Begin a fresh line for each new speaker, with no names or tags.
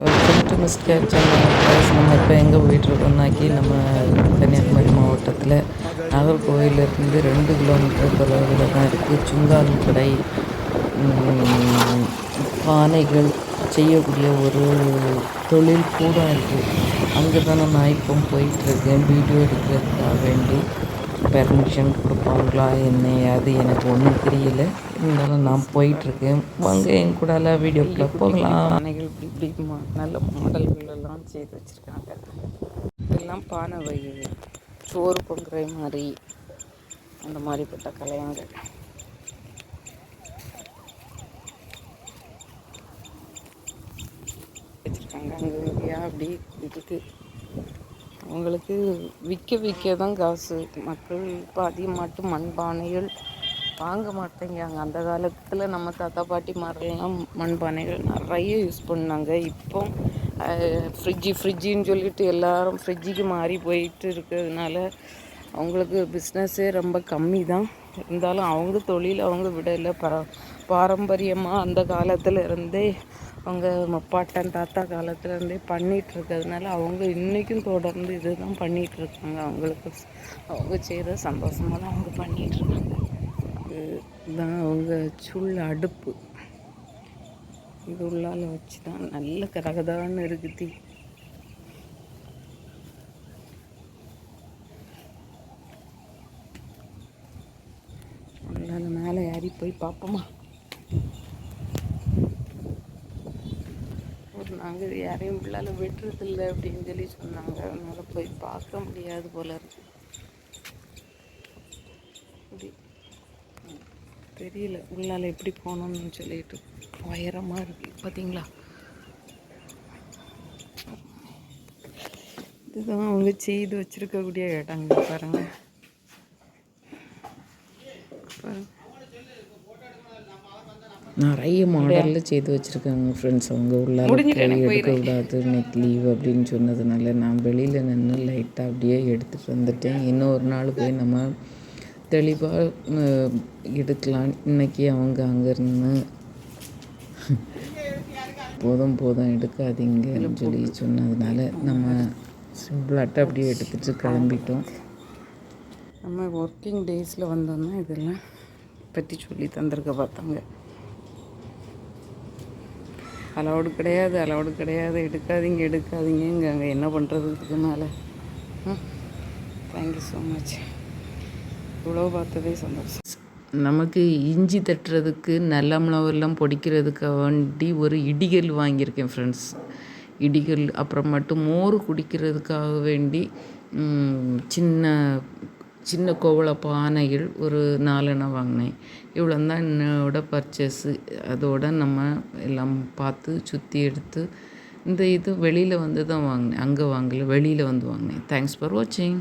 Welcome to miss channel நம்ம இப்போ எங்கே போயிட்டுருக்கோம்னாக்கி நம்ம கன்னியாகுமரி மாவட்டத்தில் நாகர்கோவிலிருந்து ரெண்டு கிலோமீட்டர் தொலைவில் தான் இருக்குது சுங்கால் கடை. பானைகள் செய்யக்கூடிய ஒரு தொழில் கூடம் இருக்குது அங்கே தான் நான் இப்போ போயிட்டுருக்கேன் வீடியோ எடுக்கிறதுக்காக வேண்டி. பெர்மிஷன் கொடுப்பாங்களா என்ன அது எனக்கு ஒன்றும் தெரியல இருந்தாலும் நான் போயிட்டுருக்கேன். வாங்க என் கூட வீடியோக்குள்ளே போகலாம்.
பானைகள் இப்படி இப்படி நல்ல மாடல்கள் எல்லாம் செய்து வச்சுருக்காங்க. இதெல்லாம் பானை வகைகள் சோறு பொங்குற மாதிரி. அந்த மாதிரிப்பட்ட கலையங்கள். வச்சுருக்காங்க. அங்கே அப்படி இருக்குது அவங்களுக்கு விற்க விற்க தான் காசு. மக்கள் இப்போ அதிகமாட்டு மண்பானைகள் வாங்க மாட்டேங்கிறாங்க. அந்த காலத்தில் நம்ம தாத்தா பாட்டி மாதிரிலாம் மண்பானைகள் நிறைய யூஸ் பண்ணாங்க. இப்போ ஃப்ரிட்ஜு ஃப்ரிட்ஜின்னு சொல்லிட்டு எல்லாரும் ஃப்ரிட்ஜுக்கு மாறி போயிட்டு இருக்கிறதுனால அவங்களுக்கு பிஸ்னஸ்ஸே ரொம்ப கம்மி தான் இருந்தாலும் அவங்க தொழில் அவங்க விடலை. பர பாரம்பரியமாக அந்த காலத்தில் இருந்தே அவங்க முப்பாட்டன் தாத்தா காலத்துலேருந்தே பண்ணிகிட்டு இருக்கிறதுனால அவங்க இன்றைக்கும் தொடர்ந்து இது தான் பண்ணிகிட்டு இருக்காங்க அவங்களுக்கு அவங்க செய்கிற சந்தோஷமாக தான் அவங்க பண்ணிகிட்டு இருக்காங்க இதுதான் அவங்க சுள் அடுப்பு. இது உள்ளால வச்சு தான் நல்ல கரகதான்னு இருக்குது தீ உள்ளால மேலே ஏறி போய் பார்ப்போமா ஒரு நாங்கள் யாரையும் உள்ளால விடுறதில்ல அப்படின்னு சொல்லி சொன்னாங்க. அதனால போய் பார்க்க முடியாது போல இருக்கு. அப்படி. தெரியல உள்ளால எப்படி போகணும்னு சொல்லிட்டு உயரமாக இருக்கு. பார்த்தீங்களா இதுதான் அவங்க செய்து வச்சுருக்கக்கூடிய இடங்க பாருங்கள் பாருங்கள்
நிறைய மாடலில் செய்து வச்சுருக்காங்க ஃப்ரெண்ட்ஸ் அவங்க உள்ளார போய் எடுக்கக்கூடாது இன்னைக்கு லீவ் அப்படின்னு சொன்னதுனால நான் வெளியில் நின்று லைட்டாக அப்படியே எடுத்துகிட்டு வந்துட்டேன். இன்னொரு நாள் போய் நம்ம தெளிவாக எடுக்கலாம். இன்னைக்கு அவங்க அங்கேருந்து போதும் போதும் எடுக்காதீங்கன்னு சொல்லி சொன்னதுனால நம்ம சிம்பிளாட்ட அப்படியே எடுத்துகிட்டு கிளம்பிட்டோம்.
நம்ம ஒர்க்கிங் டேஸில் வந்தோம்னா இதெல்லாம் பற்றி சொல்லி தந்திருக்க பார்த்தாங்க. அலவுடு கிடையாது அலவுடு கிடையாது. எடுக்காதீங்க எடுக்காதீங்க அங்கே என்ன பண்ணுறதுக்கு மேலே? தேங்க்யூ ஸோ மச் இவ்வளோ பார்த்ததே சந்தோஷம்.
நமக்கு இஞ்சி தட்டுறதுக்கு நல்ல மிளவெல்லாம் பொடிக்கிறதுக்கு வேண்டி ஒரு இடிகல் வாங்கியிருக்கேன் ஃப்ரெண்ட்ஸ் இடிகல் அப்புறம் மட்டும் மோர் குடிக்கிறதுக்காக வேண்டி சின்ன சின்ன கோவள பானைகள் ஒரு நாலெண்ணை வாங்கினேன். இவ்வளோ தான் என்னோட பர்ச்சேஸு அதோட நம்ம எல்லாம் பார்த்து சுற்றி எடுத்து இந்த இது வெளியில் வந்து தான் வாங்கினேன். அங்கே வாங்கல வெளியில் வந்து வாங்கினேன். தேங்க்ஸ் ஃபார் வாட்சிங்